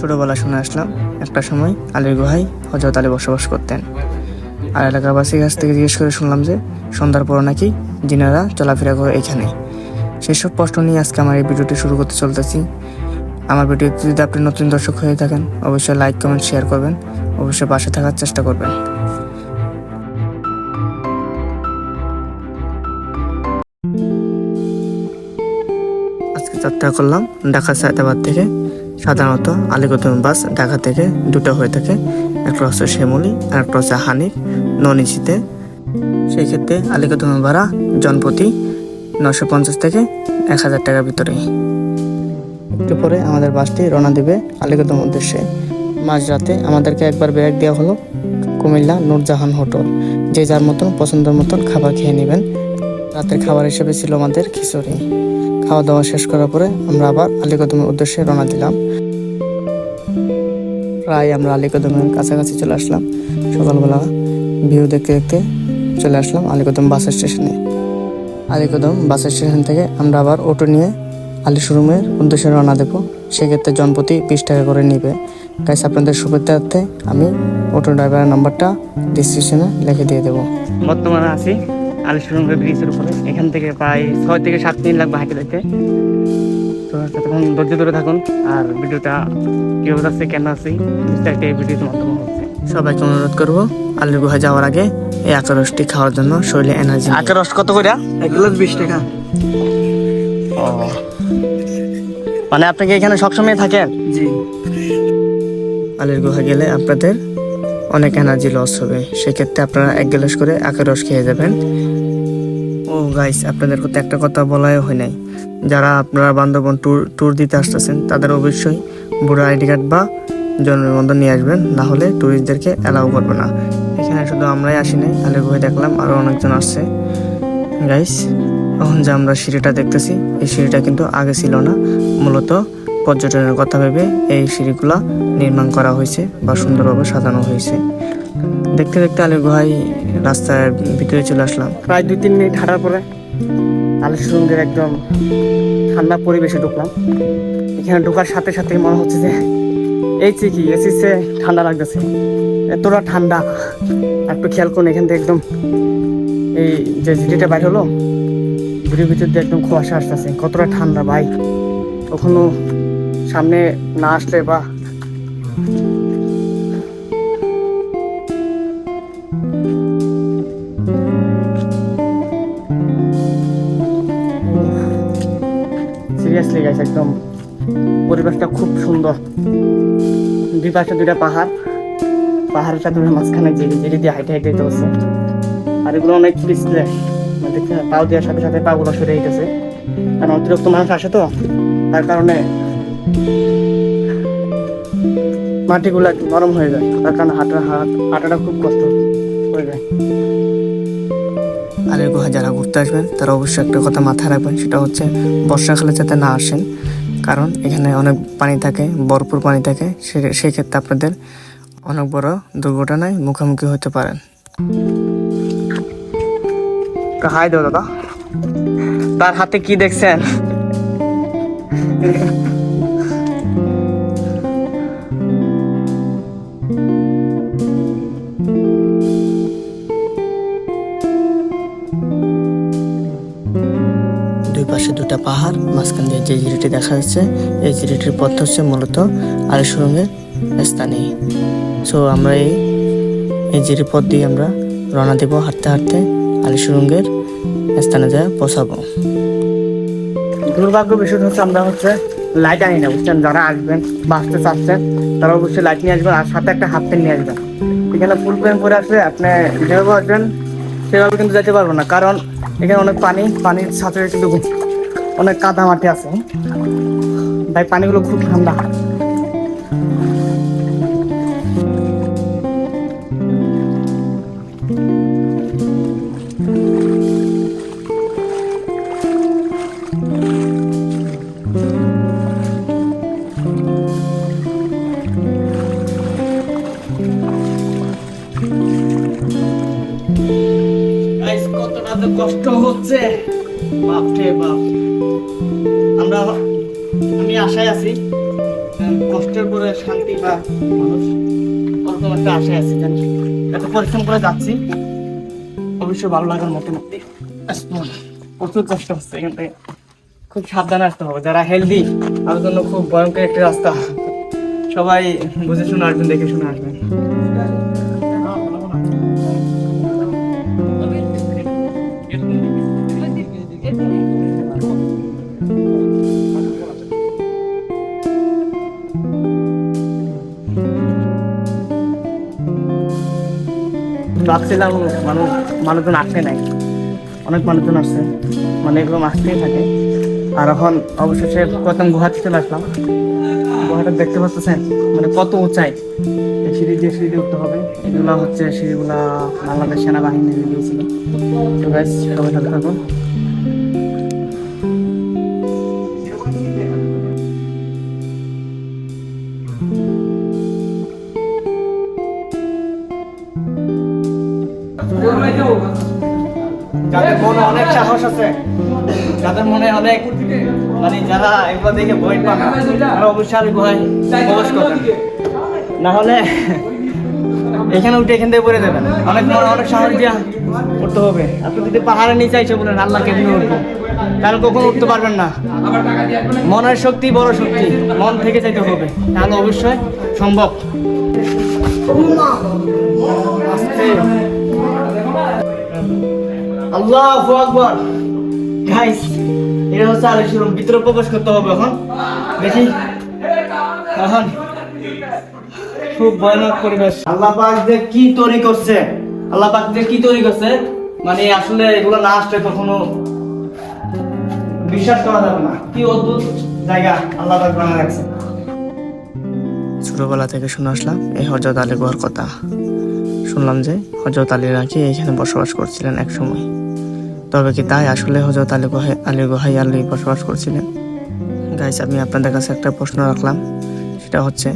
ছোটোবেলা শুনে আসলাম, একটা সময় আলীর গুহায় হজরত আলী বসবাস করতেন। আর এলাকাবাসীর কাছ থেকে জিজ্ঞেস করে শুনলাম যে, সন্ধ্যার পর নাকি জিনারা চলাফেরা করে এখানে। সেসব প্রশ্ন নিয়ে আজকে আমার এই ভিডিওটি শুরু করতে চলতেছি। আমার ভিডিওতে যদি আপনি নতুন দর্শক হয়ে থাকেন, অবশ্যই লাইক, কমেন্ট, শেয়ার করবেন। অবশ্যই পাশে থাকার চেষ্টা করবেন। আজকে যাত্রা করলাম ঢাকা সায়দাবাদ থেকে। সাধারণত আলিগতম বাস ঢাকা থেকে দুটো হয়ে থাকে। একটা হচ্ছে শ্যামলি আর একটা হচ্ছে হানিফ ননিচিতে সেই ক্ষেত্রে আলিগতম ভাড়া জনপ্রতি নশো পঞ্চাশ থেকে এক হাজার টাকার ভিতরে একটু পরে আমাদের বাসটি রওনা দেবে আলিগতম উদ্দেশ্যে। মাঝরাতে আমাদেরকে একবার ব্রেক দেওয়া হলো কুমিল্লা নূরজাহান হোটেল। যে যার মতন পছন্দের মতন খাবার খেয়ে নেবেন। রাতের খাবার হিসেবে ছিল আমাদের খিচুড়ি। খাওয়া দাওয়া শেষ করার পরে আমরা আবার আলীকদমের উদ্দেশ্যে রওনা দিলাম। প্রায় আমরা আলীকদমের কাছাকাছি চলে আসলাম। সকালবেলা ভিউ দেখতে দেখতে চলে আসলাম আলীকদম বাস স্টেশনে। আলীকদম বাস স্টেশন থেকে আমরা আবার অটো নিয়ে আলী শোরুমের উদ্দেশ্যে রওনা দেবো। সেক্ষেত্রে জনপ্রতি বিশ টাকা করে নিবে। গাইস আপনাদের সুবিধার্থে আমি অটো ড্রাইভারের নাম্বারটা ডিসক্রিপশনে লিখে দিয়ে দেবো। বর্তমানে আছি আলী শোরুমের ব্রিজের উপরে। এখান থেকে প্রায় ছয় থেকে সাত দিন লাগবে হাঁটে যেতে তো ততক্ষণ ধৈর্য ধরে থাকুন। আর ভিডিওটা কীভাবে যাচ্ছে কেন আছি বিস্তারিত এই ভিডিওর মাধ্যমে হচ্ছে। সবাইকে অনুরোধ করব আলুর গুহা যাওয়ার আগে এই আকারসটি খাওয়ার জন্য শরীরে এনার্জি আকারস কত করে? এক গ্লাস বিশ টাকা। ও। মানে আপনি কি এখানে সবসময় থাকেন? জি। আলের গুহা গেলে আপনাদের অনেক এনার্জি লস হবে। সেক্ষেত্রে আপনারা এক গ্লাস করে আখের রস খেয়ে যাবেন। ও গাইস আপনাদের কথা একটা কথা বলাই হয় নাই। যারা আপনারা বান্ধবন ট্যুর ট্যুর দিতে আসতেছেন, তাদের অবশ্যই বুড়ো আইডি কার্ড বা জন্মবন্ধন নিয়ে আসবেন। না হলে ট্যুরিস্টদেরকে অ্যালাউ করবে না। এখানে শুধু আমরাই আসি নাই আলের গুহায় দেখলাম আরও অনেকজন আসছে। গাইস এখন যে আমরা সিঁড়িটা দেখতেছি, এই সিঁড়িটা কিন্তু আগে ছিল না। মূলত পর্যটনের কথা ভেবে এই সিঁড়িগুলা নির্মাণ করা হয়েছে বা সুন্দরভাবে সাজানো হয়েছে। দেখতে দেখতে আলীর গুহাই রাস্তার ভিতরে চলে আসলাম। প্রায় দুই তিন মিনিট হাঁটার পরে আলীর সুন্দর একদম ঠান্ডা পরিবেশে ঢুকলাম। এখানে ঢোকার সাথে সাথে মনে হচ্ছে যে, এই যে কি এসিসে ঠান্ডা লাগতেছে। এতটা ঠান্ডা। একটু খেয়াল করুন, এখান থেকে একদম এই যে জিটিটা বাইর হলো ভিডিওর ভিতর দিয়ে একদম কুয়াশা আসতেছে। কতটা ঠান্ডা ভাই। কখনো সামনে না আসলে বা সিরিয়াসলি গাইস একদম পরিবেশটা খুব সুন্দর। দুই পাশে দুইটা পাহাড়। পাহাড়ের সাথে মাঝখানে জেরি জেরি দিয়ে হাইটে হাইটে যেতে হচ্ছে। আর এগুলো অনেক পিছলে। মানে দেখতে পাও দেওয়ার সাথে সাথে পাগুলো সরে যেতেছে। কারণ অতিরিক্ত মানুষ আসে তো। তার কারণে মাটিগুলো একটু নরম হয়ে যায় তার কারণে হাঁটা হাত হাঁটাটা খুব কষ্ট হয়ে যায়। আলের গুহা যারা ঘুরতে আসবেন তারা অবশ্যই একটা কথা মাথায় রাখবেন সেটা হচ্ছে বর্ষাকালে যাতে না আসেন কারণ এখানে অনেক পানি থাকে ভরপুর পানি থাকে সেক্ষেত্রে আপনাদের অনেক বড় দুর্ঘটনায় মুখোমুখি হতে পারেন। হাই দাদা। তার হাতে কি দেখছেন? দুটো পাহাড়, মাঝখান দিয়ে যে জিরিটি দেখা যাচ্ছে এই জিরিটির পথ হচ্ছে মূলত আলিসুরঙ্গের স্থানে। সো আমরা এই এই জিরি পথ দিয়ে আমরা রওনা দেব, হাঁটতে হাঁটতে আলিসুরঙ্গের স্থানে যায় পৌঁছাবো। দুর্ভাগ্য বিষয় হচ্ছে আমরা হচ্ছে লাইট আনি না, বুঝছেন? যারা আসবেন বা আসতে চাচ্ছেন, তারা অবশ্যই লাইট নিয়ে আসবেন আর সাথে একটা হাফ প্যান্ট নিয়ে আসবেন। এখানে ফুল প্যান্ট পরে আসলে আপনি যেভাবে আসবেন, সেভাবে কিন্তু যেতে পারব না। কারণ এখানে অনেক পানি, পানির সাথে কিন্তু অনেক কাদা মাটি আছে। তাই পানিগুলো খুব ঠান্ডা। কষ্ট হচ্ছে। বাপ রে বাপ। আমরা, আমি আশায় আছি কষ্টের পরে শান্তি বা মানুষ, ওরকম একটা আশায় আছে জানিস এত পরিশ্রম করে যাচ্ছি। অবশ্যই ভালো লাগার মতো মধ্যে প্রচুর কষ্ট হচ্ছে এখান থেকে। খুব সাবধানে আসতে হবে। যারা হেলদি তাদের জন্য খুব ভয়ঙ্কর একটা রাস্তা। সবাই বুঝে শুনে আসবেন দেখে শুনে আসবেন। ভাবছিলাম মানুষ, মানুষজন আসে নাই। অনেক মানুষজন আসছে মানে এগুলো আসতেই থাকে। আর এখন অবশেষে প্রথম গুহাতে চলে আসলাম। গুহাটা দেখতে পাচ্ছেন? মানে কত উঁচাই। এই সিঁড়ি দিয়ে সিঁড়ি উঠতে হবে। এগুলো হচ্ছে সিঁড়িগুলা বাংলাদেশ সেনাবাহিনী দিয়েছিল তো গাইস সবাই থাকুন। মানে যারা এগুলো দেখে বই পান, তারা অবশ্যই আর গুহায় প্রবেশ করবেন। না হলে এখানে উঠে এখান থেকে পড়ে দেবেন অনেক মনে অনেক সাহস দিয়া উঠতে হবে। আপনি যদি পাহাড়ের নিচে এসে বলেন, আল্লাহ কেমনি উঠবো? তাহলে কখনো উঠতে পারবেন না। মনের শক্তি বড় শক্তি, মন থেকে চাইতে হবে। তাহলে অবশ্যই সম্ভব। আল্লাহ আকবর। গাইস এটা হচ্ছে ভিতরে প্রবেশ করতে হবে এখন। দেখি। এখন খুব ভয়ানক পরিবেশ। আল্লাহ পাক যে কি তৈরি করছে, আল্লাহ পাক যে কি তৈরি করছে মানে আসলে এগুলো না আসলে কখনো বিশ্বাস করা যাবে না। কি অদ্ভুত জায়গা আল্লাহ পাক বানা রাখছে। ছোটবেলা থেকে শুনে আসলাম, এই হজরত আলী গুহার কথা। শুনলাম যে হজরত আলী নাকি এখানে বসবাস করছিলেন এক সময় তবে কি তাই? আসলে হজরত আলী গুহায় আলী গুহাই আলী বসবাস করছিলেন। গাইস আমি আপনাদের কাছে একটা প্রশ্ন রাখলাম। সেটা হচ্ছে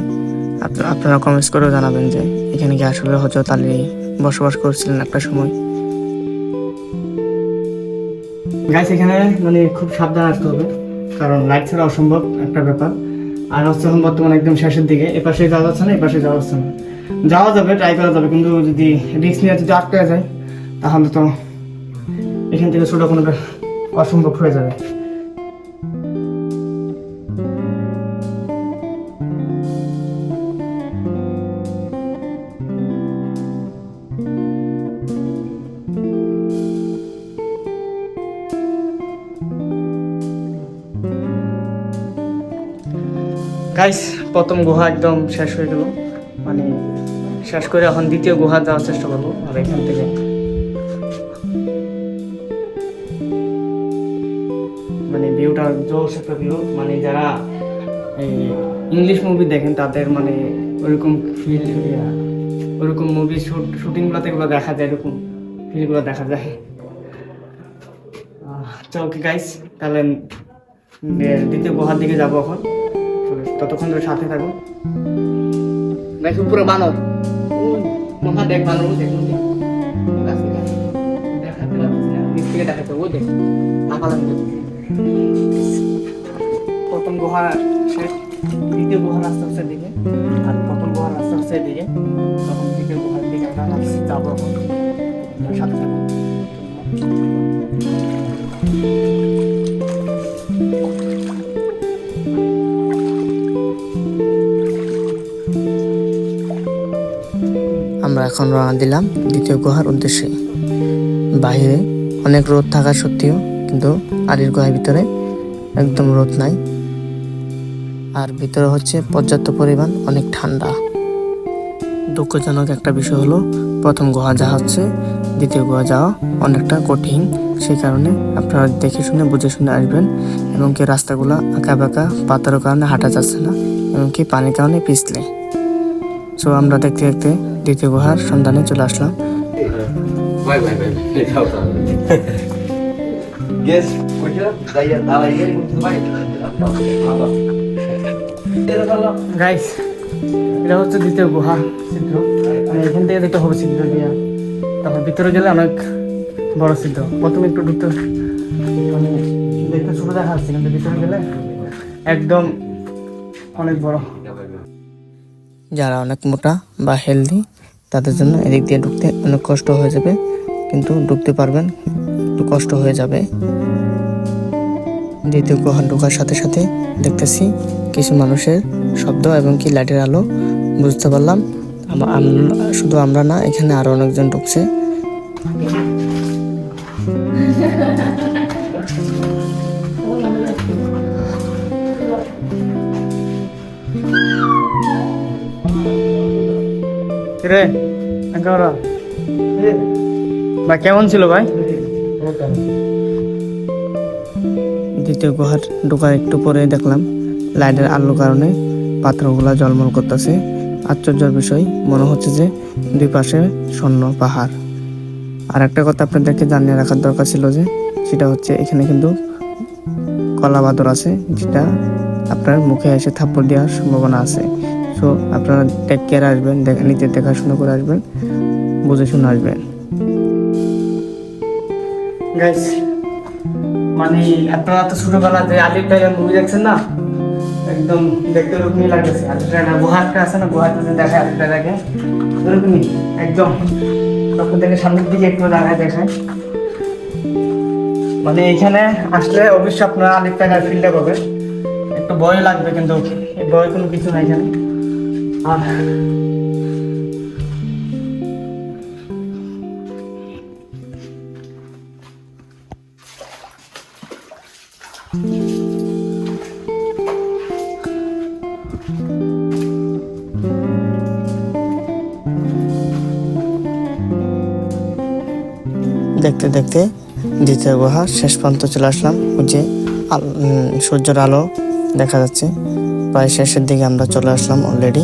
আপ- আপনারা কমেন্টস করেও জানাবেন যে, এখানে কি আসলে হজরত আলী বসবাস করছিলেন একটা সময়? গাইস এখানে মানে খুব সাবধান আসতে হবে। কারণ লাইট ছাড়া অসম্ভব একটা ব্যাপার। আর হচ্ছে এখন বর্তমানে একদম শেষের দিকে। এপাশে যাওয়া যাচ্ছে না এপাশে যাওয়া যাচ্ছে না। যাওয়া যাবে ট্রাই করা যাবে। কিন্তু যদি রিস্ক নিয়ে যদি আটকে যায়, তাহলে তো এখান থেকে ছোট কোনো ব্যাপ- অসম্ভব হয়ে যাবে। গাইস প্রথম গুহা একদম শেষ হয়ে গেল। মানে শেষ করে এখন দ্বিতীয় গুহা যাওয়ার চেষ্টা করব। আর এখান থেকে জোশ একটা মানে যারা এই ইংলিশ মুভি দেখেন তাদের মানে ওরকম ফিল ওরকম মুভি শুট শুটিংগুলোতে এগুলো দেখা যায় এরকম ফিলগুলো দেখা যায় ওকে গাইস তাহলে দ্বিতীয় গুহার দিকে যাব এখন ততক্ষণ ধরে সাথে থাকুন দেখো পুরো বানর মহা দেখ বানর ওই দেখ ওই দেখ। গাছে গাছ। দেখাতে পারতেছি না, নিচ থেকে দেখাচ্ছে, ওই দেখ। আপাতত দেখ। প্রথম দ্বিতীয় এদিকে আর প্রথম এদিকে তখন দ্বিতীয় গুহার দিকে আমরা যাব সাথে আমরা এখন রওনা দিলাম দ্বিতীয় গুহার উদ্দেশ্যে। বাইরে অনেক রোদ থাকা সত্ত্বেও কিন্তু আলির গুহার ভিতরে একদম রোদ নাই আর ভিতরে হচ্ছে পর্যাপ্ত পরিমাণ অনেক ঠান্ডা দুঃখজনক একটা বিষয় হলো প্রথম গুহা যাওয়া হচ্ছে দ্বিতীয় গুহা যাওয়া অনেকটা কঠিন সেই কারণে আপনারা দেখে শুনে বুঝে শুনে আসবেন এবং কি রাস্তাগুলো আঁকা বাঁকা পাতার কারণে হাঁটা যাচ্ছে না এবং কি পানির কারণে পিছলে সো আমরা দেখতে দেখতে দ্বিতীয় গুহার সন্ধানে চলে আসলাম Cuida, daí a daí ele vai. Guys এটা হচ্ছে দ্বিতীয় গুহা ছিদ্র মানে এখান থেকে যেতে হবে ছিদ্র দিয়া তারপর ভিতরে গেলে অনেক বড় ছিদ্র প্রথমে একটু ঢুকতে মানে দেখতে ছোট দেখা যাচ্ছে কিন্তু ভিতরে গেলে একদম অনেক বড়। যারা অনেক মোটা বা হেলদি তাদের জন্য এদিক দিয়ে ঢুকতে অনেক কষ্ট হয়ে যাবে কিন্তু ঢুকতে পারবেন একটু কষ্ট হয়ে যাবে। দ্বিতীয় গুহা ঢোকার সাথে সাথে দেখতেছি কিছু মানুষের শব্দ এবং কি লাইটের আলো, বুঝতে পারলাম। শুধু আমরা না, এখানে আরও অনেকজন ঢুকছে। রে কেমন ছিল ভাই? দ্বিতীয় গুহার ঢোকার একটু পরে দেখলাম লাইটের আলোর কারণে পাথরগুলা জলমল করতেছে। আশ্চর্যের বিষয়, মনে হচ্ছে যে দুই পাশে স্বর্ণ পাহাড়। আর একটা কথা আপনাদেরকে জানিয়ে রাখার দরকার ছিল যে, সেটা হচ্ছে এখানে কিন্তু কলা বাদর আছে, যেটা আপনার মুখে এসে থাপ্পড় দেওয়ার সম্ভাবনা আছে। সো আপনারা টেক কেয়ার আসবেন, দেখা নিজে দেখাশোনা করে আসবেন, বুঝে শুনে আসবেন। গাইস মানে আপনারা তো ছোটবেলা যে আলিফ টাইগার মুভি দেখছেন না? একদম দেখতে ওরকমই লাগতেছে। আলিফ টাইগার গুহাটা আছে না? গুহাটা যে দেখায় আলিফ টাইগারকে ওরকমই একদম। তখন থেকে সামনের দিকে একটু দাঁড়ায় দেখায়। মানে এখানে আসলে অবশ্যই আপনারা আলিফ টাইগার ফিল্ডে পাবেন। একটু ভয় লাগবে কিন্তু ভয় কোনো কিছু নাই এখানে। আর দেখতে দেখতে দ্বিতীয় গুহা শেষ পর্যন্ত চলে আসলাম। যে সূর্যের আলো দেখা যাচ্ছে। প্রায় শেষের দিকে আমরা চলে আসলাম অলরেডি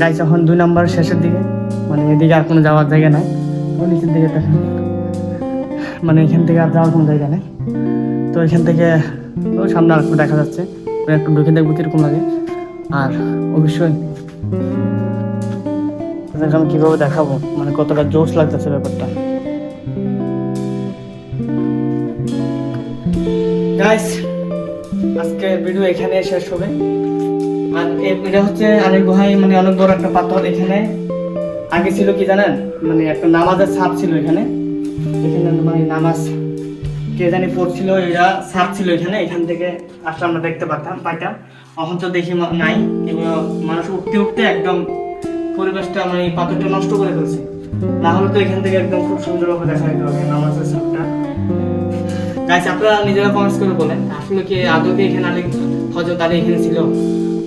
গাইস এখন দুই নম্বর শেষের দিকে। মানে এদিকে আর কোনো যাওয়ার জায়গা নাই। নিচের দিকে মানে এখান থেকে আর যাওয়ার কোনো জায়গা নেই। তো এখান থেকে সামনে আর একটু দেখা যাচ্ছে। ওই একটু ঢুকে দেখব কীরকম লাগে। আর অবশ্যই আমি কীভাবে দেখাবো? মানে কতটা জোশ লাগতেছে ব্যাপারটা। গাইস আজকের ভিডিও এখানে শেষ হবে। আর এটা হচ্ছে আরেক গুহায় মানে অনেক বড় একটা পাথর এখানে। আগে ছিল কি জানেন? মানে একটা নামাজের ছাপ ছিল এখানে। এখানে মানে নামাজ কে জানি পড়ছিল, এরা ছাপ ছিল এখানে। এখান থেকে আসলে আমরা দেখতে পারতাম, পাইতাম। এখন তো দেখি নাই। এগুলো মানুষ উঠতে উঠতে একদম পরিবেশটা মানে পাথরটা নষ্ট করে ফেলছে। না হলে তো এখান থেকে একদম খুব সুন্দরভাবে দেখা যেতে নামাজের ছাপটা। গাইস আপনারা নিজেরা কমেন্টস করে বলেন, আসলে কি আদৌ কি এখানে আলী হজরত আলী এখানে ছিল?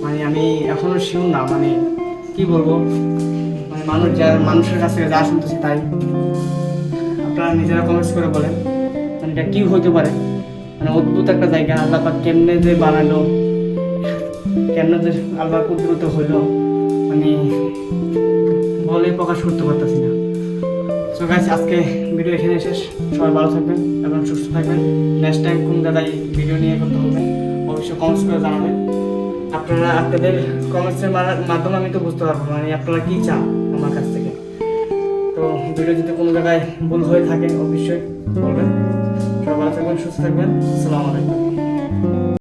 মানে আমি এখনও শিওর না মানে কি বলব? মানে মানুষ যা, মানুষের কাছে যা শুনতেছি তাই। আপনারা নিজেরা কমেন্টস করে বলেন মানে এটা কি হতে পারে? মানে অদ্ভুত একটা জায়গা আল্লাহ পাক কেমনে যে বানালো, কেমনে যে আল্লাহ কুদরত হইল মানে বলে প্রকাশ করতে পারতেছি না। সো গাইস আজকে ভিডিও এখানে শেষ। সবাই ভালো থাকবেন এবং সুস্থ থাকবেন। নেক্সট টাইম কোন জায়গায় ভিডিও নিয়ে করতে হবে, অবশ্যই কমেন্টস করে জানাবেন। আপনারা আপনাদের কমেন্টসের মাধ্যমে আমি তো বুঝতে পারব মানে আপনারা কি চান আমার কাছ থেকে? তো ভিডিও যদি কোনো জায়গায় ভুল হয়ে থাকে, অবশ্যই বলবেন। সবাই ভালো থাকবেন, সুস্থ থাকবেন। আসসালামু আলাইকুম।